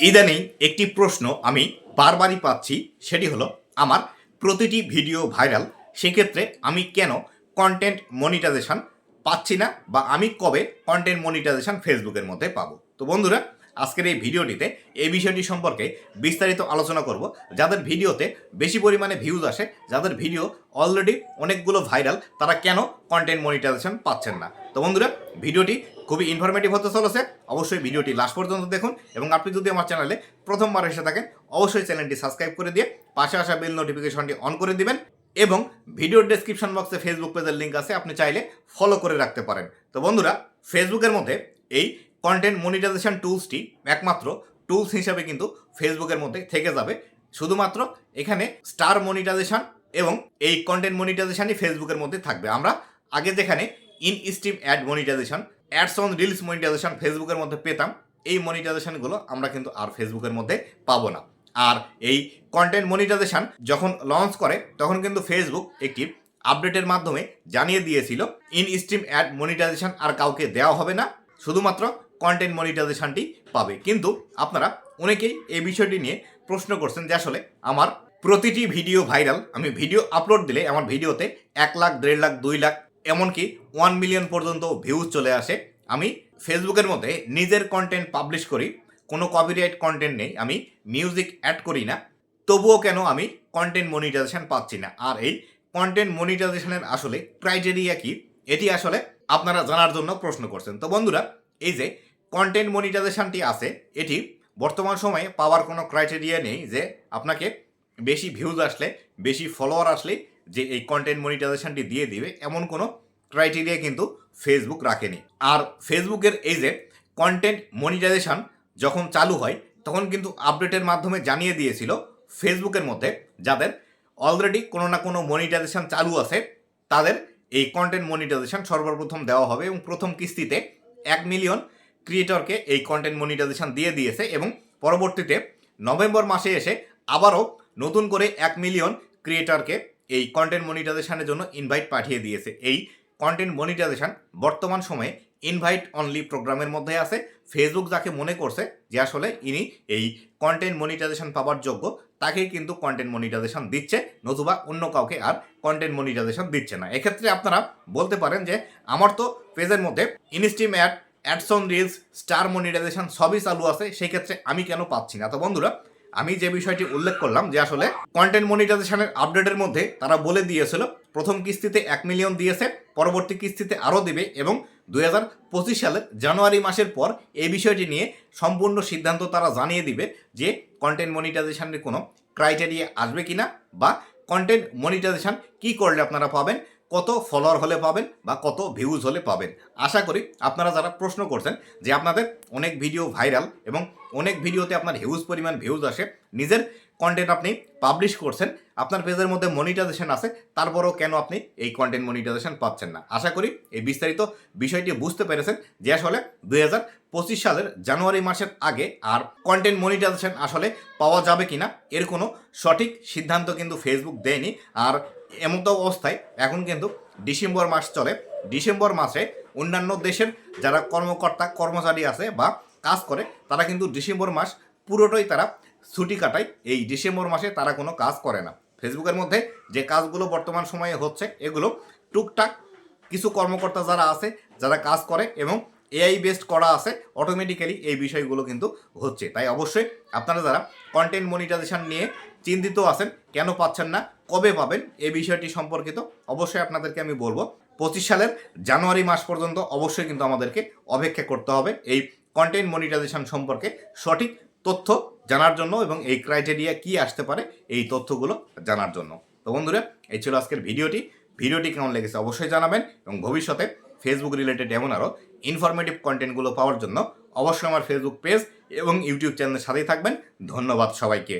ইদানিং একটি প্রশ্ন আমি বারবারই পাচ্ছি, সেটি হলো, আমার প্রতিটি ভিডিও ভাইরাল, সেক্ষেত্রে আমি কেন কন্টেন্ট মনিটাইজেশন পাচ্ছি না বা আমি কবে কন্টেন্ট মনিটাইজেশন ফেসবুকের মধ্যে পাবো? তো বন্ধুরা, আজকের এই ভিডিওটিতে এই বিষয়টি সম্পর্কে বিস্তারিত আলোচনা করব। যাদের ভিডিওতে বেশি পরিমাণে ভিউজ আসে, যাদের ভিডিও অলরেডি অনেকগুলো ভাইরাল তারা কেন কন্টেন্ট মনিটাইজেশন পাচ্ছেন না? তো বন্ধুরা, ভিডিওটি খুবই ইনফরমেটিভ হতে চলেছে। অবশ্যই ভিডিওটি লাস্ট পর্যন্ত দেখুন এবং আপনি যদি আমার চ্যানেলে প্রথমবার এসে থাকেন, অবশ্যই চ্যানেলটি সাবস্ক্রাইব করে দিয়ে পাশে আসা বেল নোটিফিকেশনটি অন করে দিবেন এবং ভিডিওর ডেসক্রিপশন বক্সে ফেসবুক পেজের লিঙ্ক আছে, আপনি চাইলে ফলো করে রাখতে পারেন। তো বন্ধুরা ফেসবুকের মধ্যে এই কন্টেন্ট মনিটাইজেশন টুলসটি একমাত্র টুলস হিসাবে কিন্তু ফেসবুকের মধ্যে থেকে যাবে। শুধুমাত্র এখানে স্টার মনিটাইজেশন এবং এই কন্টেন্ট মনিটাইজেশনই ফেসবুকের মধ্যে থাকবে। আমরা আগে যেখানে in stream ad monetization ads on reels monetization ফেসবুকের মধ্যে পেতাম। এই মনিটাইজেশনগুলো আমরা কিন্তু আর ফেসবুকের মধ্যে পাবো না। আর এই কন্টেন্ট মনিটাইজেশন যখন লঞ্চ করে, তখন কিন্তু ফেসবুক একটি আপডেটের মাধ্যমে জানিয়ে দিয়েছিল ইন স্ট্রিম অ্যাড মনিটাইজেশন আর কাউকে দেওয়া হবে না, শুধুমাত্র কন্টেন্ট মনিটাইজেশনটি পাবে। কিন্তু আপনারা অনেকেই এই বিষয়টি নিয়ে প্রশ্ন করছেন যে আসলে আমার প্রতিটি ভিডিও ভাইরাল আমি ভিডিও আপলোড দিলে আমার ভিডিওতে এক লাখ, দেড় লাখ, দুই লাখ এমনকি ওয়ান মিলিয়ন পর্যন্ত ভিউজ চলে আসে। আমি ফেসবুকের মধ্যে নিজের কন্টেন্ট পাবলিশ করি, কোনো কপিরাইট কন্টেন্ট নেই, আমি মিউজিক অ্যাড করি না। তবুও কেন আমি কন্টেন্ট মনিটাইজেশন পাচ্ছি না? আর এই কন্টেন্ট মনিটাইজেশনের আসলে ক্রাইটেরিয়া কি? এটি আসলে আপনারা জানার জন্য প্রশ্ন করছেন। তো বন্ধুরা, এই যে কন্টেন্ট মনিটাইজেশনটি আছে, এটি বর্তমান সময়ে পাওয়ার কোনো ক্রাইটেরিয়া নেই যে আপনাকে বেশি ভিউজ আসলে, বেশি ফলোয়ার আসলে যে এই কন্টেন্ট মনিটাইজেশনটি দিয়ে দিবে, এমন কোনো ক্রাইটেরিয়া কিন্তু ফেসবুক রাখেনি। আর ফেসবুকের এই যে কন্টেন্ট মনিটাইজেশন যখন চালু হয়, তখন কিন্তু আপডেটের মাধ্যমে জানিয়ে দিয়েছিল ফেসবুকের মধ্যে যাদের অলরেডি কোনো না কোনো মনিটাইজেশন চালু আছে, তাদের এই কন্টেন্ট মনিটাইজেশন সর্বপ্রথম দেওয়া হবে এবং প্রথম কিস্তিতে এক মিলিয়ন ক্রিয়েটরকে এই কন্টেন্ট মনিটাইজেশন দিয়ে দিয়েছে এবং পরবর্তীতে নভেম্বর মাসে এসে আবারও নতুন করে এক মিলিয়ন ক্রিয়েটরকে এই কন্টেন্ট মনিটাইজেশনের জন্য ইনভাইট পাঠিয়ে দিয়েছে। এই কন্টেন্ট মনিটাইজেশন বর্তমান সময়ে ইনভাইট অনলি প্রোগ্রামের মধ্যে আছে। ফেসবুক যাকে মনে করছে যে আসলে ইনি এই কন্টেন্ট মনিটাইজেশন পাওয়ার যোগ্য, তাকেই কিন্তু কন্টেন্ট মনিটাইজেশন দিচ্ছে, নতুবা অন্য কাউকে আর কন্টেন্ট মনিটাইজেশন দিচ্ছে না। এক্ষেত্রে আপনারা বলতে পারেন যে আমার তো পেজের মধ্যে in stream ad ads on reels star monetization সবই চালু আছে, সেই ক্ষেত্রে আমি কেন পাচ্ছি না? তো বন্ধুরা আমি যে বিষয়টি উল্লেখ করলাম যে আসলে কন্টেন্ট মনিটাইজেশনের আপডেটের মধ্যে তারা বলে দিয়েছিল, প্রথম কিস্তিতে এক মিলিয়ন দিয়েছে পরবর্তী কিস্তিতে আরও দেবে এবং দুই হাজার পঁচিশ সালের জানুয়ারি মাসের পর এই বিষয়টি নিয়ে সম্পূর্ণ সিদ্ধান্ত তারা জানিয়ে দিবে যে কন্টেন্ট মনিটাইজেশনের কোনো ক্রাইটেরিয়া আসবে কিনা বা কন্টেন্ট মনিটাইজেশন কি করলে আপনারা পাবেন। কত ফলোয়ার হলে পাবেন বা কত ভিউজ হলে পাবেন। আশা করি আপনারা যারা প্রশ্ন করছেন যে আপনাদের অনেক ভিডিও ভাইরাল এবং অনেক ভিডিওতে আপনার হিউজ পরিমাণ ভিউজ আসে, নিজের কন্টেন্ট আপনি পাবলিশ করছেন, আপনার পেজের মধ্যে মনিটাইজেশন আছে, তারপরেও কেন আপনি এই কন্টেন্ট মনিটাইজেশন পাচ্ছেন না? আশা করি এই বিস্তারিত বিষয়টি বুঝতে পেরেছেন, যে আসলে দুই পঁচিশ সালের জানুয়ারি মাসের আগে আর কন্টেন্ট মনিটাইজেশন আসলে পাওয়া যাবে কি না এর কোনো সঠিক সিদ্ধান্ত কিন্তু ফেসবুক দেয়নি। আর এমতো অবস্থায় এখন কিন্তু ডিসেম্বর মাস চলে। ডিসেম্বর মাসে অন্যান্য দেশের যারা কর্মকর্তা, কর্মচারী আছে বা কাজ করে, তারা কিন্তু ডিসেম্বর মাস পুরোটাই তারা ছুটি কাটায়। এই ডিসেম্বর মাসে তারা কোনো কাজ করে না। ফেসবুকের মধ্যে যে কাজগুলো বর্তমান সময়ে হচ্ছে, এগুলো টুকটাক কিছু কর্মকর্তা যারা আছে, যারা কাজ করে এবং এআই বেসড করা আছে অটোমেটিক্যালি এই বিষয়গুলো কিন্তু হচ্ছে। তাই অবশ্যই আপনারা যারা কন্টেন্ট মনিটাইজেশন নিয়ে চিন্তিত আছেন, কেন পাচ্ছেন না, কবে পাবেন, এই বিষয়টি সম্পর্কিত অবশ্যই আপনাদেরকে আমি বলব। পঁচিশ সালের জানুয়ারি মাস পর্যন্ত অবশ্যই কিন্তু আমাদেরকে অপেক্ষা করতে হবে। এই কন্টেন্ট মনিটাইজেশন সম্পর্কে সঠিক তথ্য জানার জন্য এবং এই ক্রাইটেরিয়া কি আসতে পারে, এই তথ্যগুলো জানার জন্য। তো বন্ধুরা, এই ছিল আজকের ভিডিওটি। ভিডিওটি কেমন লেগেছে অবশ্যই জানাবেন এবং ভবিষ্যতে ফেসবুক রিলেটেড এমন আরও ইনফরমেটিভ কন্টেন্টগুলো পাওয়ার জন্য অবশ্যই আমার ফেসবুক পেজ এবং ইউটিউব চ্যানেলের সাথেই থাকবেন। ধন্যবাদ সবাইকে।